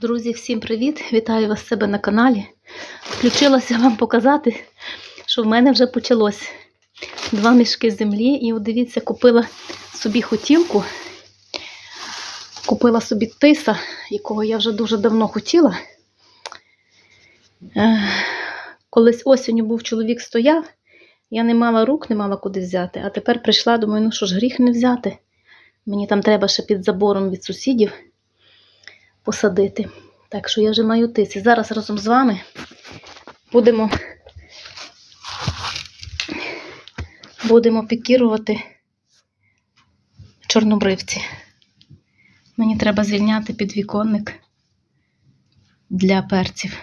Друзі, всім привіт! Вітаю вас себе на каналі. Включилася вам показати, що в мене вже почалось два мішки землі. І от дивіться, купила собі хотілку. Купила собі тиса, якого я вже дуже давно хотіла. Е, Колись осінню був чоловік стояв, я не мала рук, не мала куди взяти. А тепер прийшла, думаю, ну що ж, гріх не взяти. Мені там треба ще під забором від сусідів посадити. Так що я вже маю тиці. Зараз разом з вами будемо, будемо пікірувати чорнобривці. Мені треба звільняти підвіконник для перців.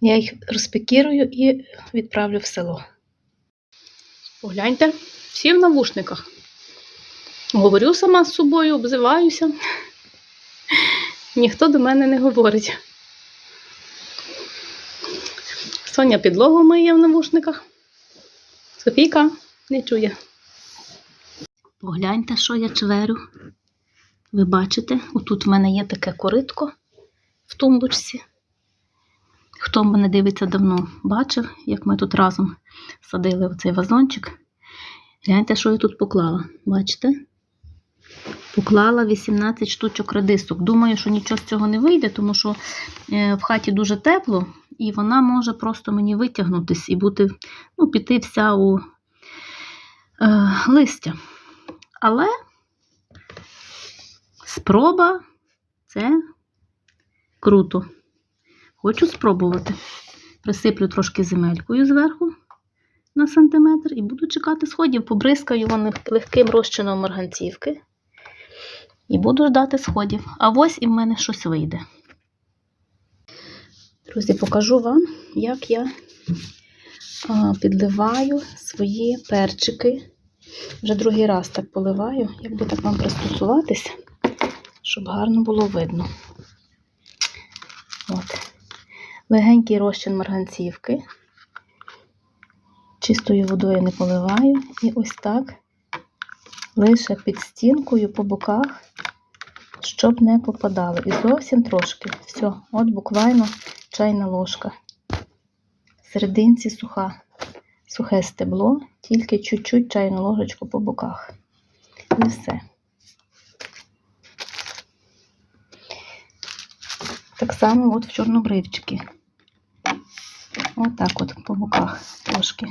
Я їх розпікірую і відправлю в село. Погляньте, всі в навушниках. Говорю сама з собою, обзиваюся. Ніхто до мене не говорить. Соня підлогу миє в навушниках. Софійка не чує. Погляньте, що я чверю. Ви бачите, отут в мене є таке коритко в тумбочці. Хто мене дивиться давно, бачив, як ми тут разом садили оцей вазончик. Гляньте, що я тут поклала. Бачите? Поклала 18 штучок редисок. Думаю, що нічого з цього не вийде, тому що е, в хаті дуже тепло, і вона може просто мені витягнутись і бути, ну, піти вся у е, листя. Але спроба це круто. Хочу спробувати. Присиплю трошки земелькою зверху на сантиметр і буду чекати сходів. Побризкаю вони легким розчином марганцівки. І буду ждати сходів. А ось і в мене щось вийде. Друзі, покажу вам, як я підливаю свої перчики. Вже другий раз так поливаю, як би так вам пристосуватися, щоб гарно було видно. От. Легенький розчин марганцівки. Чистою водою не поливаю. І ось так лише під стінкою по боках, щоб не попадало. І зовсім трошки. Все, от буквально чайна ложка. В серединці суха. Сухе стебло, тільки чуть-чуть чайну ложечку по боках. І все. Так само от в чорнобривчики. Отак от по боках трошки.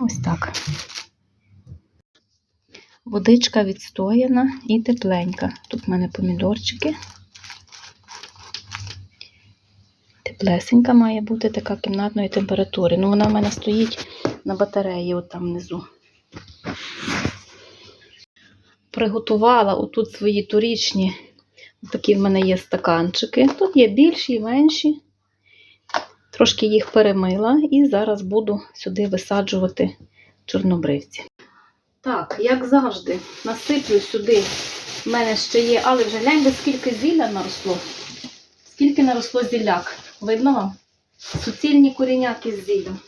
Ось так. Водичка відстояна і тепленька. Тут в мене помідорчики. Теплесенька має бути така кімнатної температури. Ну, вона в мене стоїть на батареї, от там внизу. Приготувала отут свої торічні, такі в мене є стаканчики. Тут є більші і менші. Трошки їх перемила і зараз буду сюди висаджувати чорнобривці. Так, як завжди, насиплю сюди. В мене ще є, але вже гляньте, скільки зілля наросло. Скільки наросло зілляк. Видно вам? Суцільні коріняки з зіллям.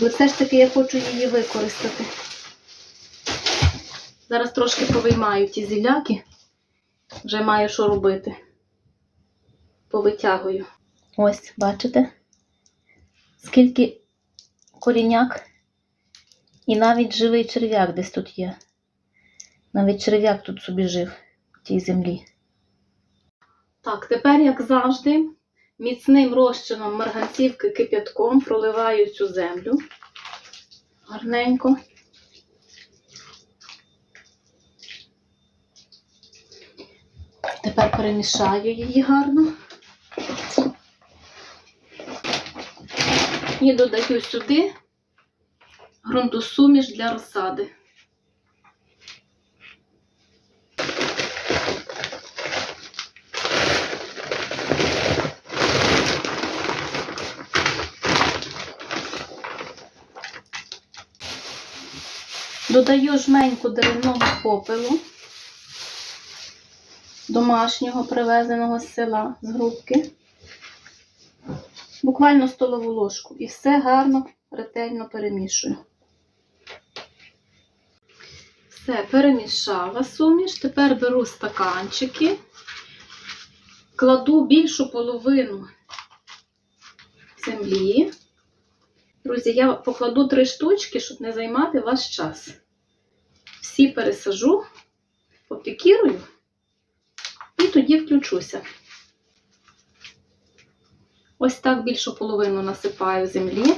Але все ж таки я хочу її використати. Зараз трошки повиймаю ті зіляки. Вже маю що робити. Повитягую. Ось, бачите? Скільки коріняк. І навіть живий черв'як десь тут є. Навіть черв'як тут собі жив в тій землі. Так, тепер, як завжди, міцним розчином марганцівки кип'ятком проливаю цю землю гарненько. Тепер перемішаю її гарно. І додаю сюди ґрунтосуміш для розсади. Додаю жменьку деревного попелу, домашнього привезеного з села з грубки буквально столову ложку. І все гарно, ретельно перемішую. Все, перемішала суміш. Тепер беру стаканчики, кладу більшу половину землі. Друзі, я покладу три штучки, щоб не займати ваш час. Всі пересажу, попікірую і тоді включуся. Ось так більшу половину насипаю землі.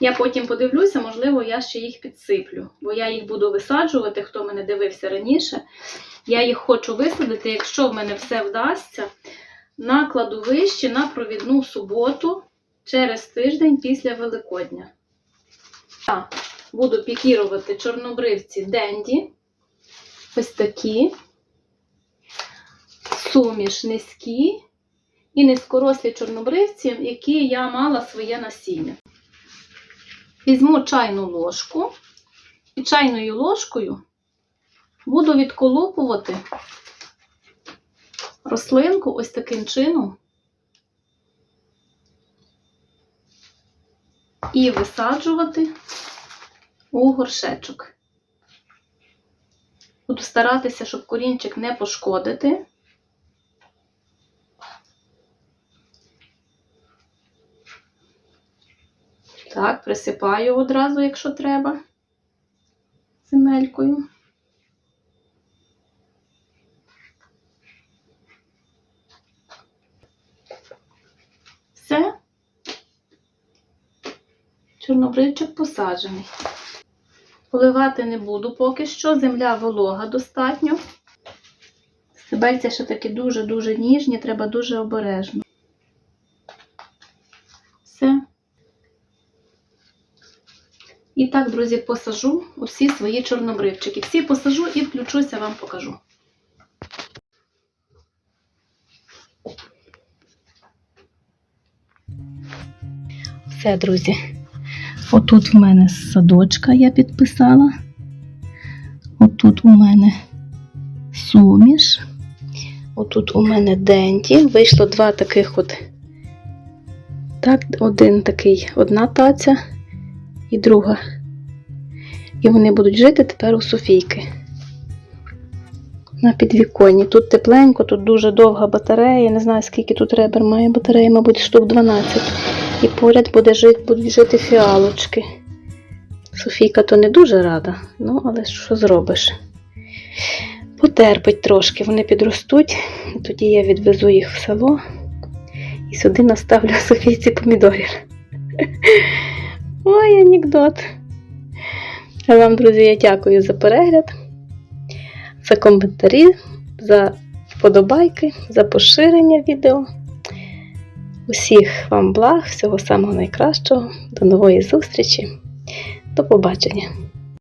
Я потім подивлюся, можливо, я ще їх підсиплю, бо я їх буду висаджувати, хто мене дивився раніше. Я їх хочу висадити, якщо в мене все вдасться, на кладовищі на провідну суботу через тиждень після Великодня. Я буду пікірувати чорнобривці Денді. Ось такі, суміш низькі і низькорослі чорнобривці, які я мала своє насіння. Візьму чайну ложку і чайною ложкою буду відколупувати рослинку ось таким чином і висаджувати у горшечок. Буду старатися, щоб корінчик не пошкодити. Так, присипаю одразу, якщо треба, земелькою. Все. Чорнобривчик посаджений. Поливати не буду поки що, земля волога достатньо. Стебельця ще такі дуже-дуже ніжні, треба дуже обережно. Все. І так, друзі, посажу усі свої чорнобривчики. Всі посажу і включуся, вам покажу. Все, друзі. Отут в мене садочка я підписала. Отут у мене суміш. Отут у мене денті. Вийшло два таких от. Так, один такий, одна таця і друга. І вони будуть жити тепер у Софійки. На підвіконні. Тут тепленько, тут дуже довга батарея. Не знаю, скільки тут ребер має батарея, мабуть, штук 12. І поряд буде жити, будуть жити фіалочки. Софійка то не дуже рада, ну, але що зробиш? Потерпить трошки, вони підростуть, тоді я відвезу їх в село і сюди наставлю Софійці помідорів. Ой, анекдот. А вам, друзі, я дякую за перегляд, за коментарі, за вподобайки, за поширення відео. Усіх вам благ, всього самого найкращого. До нової зустрічі. До побачення!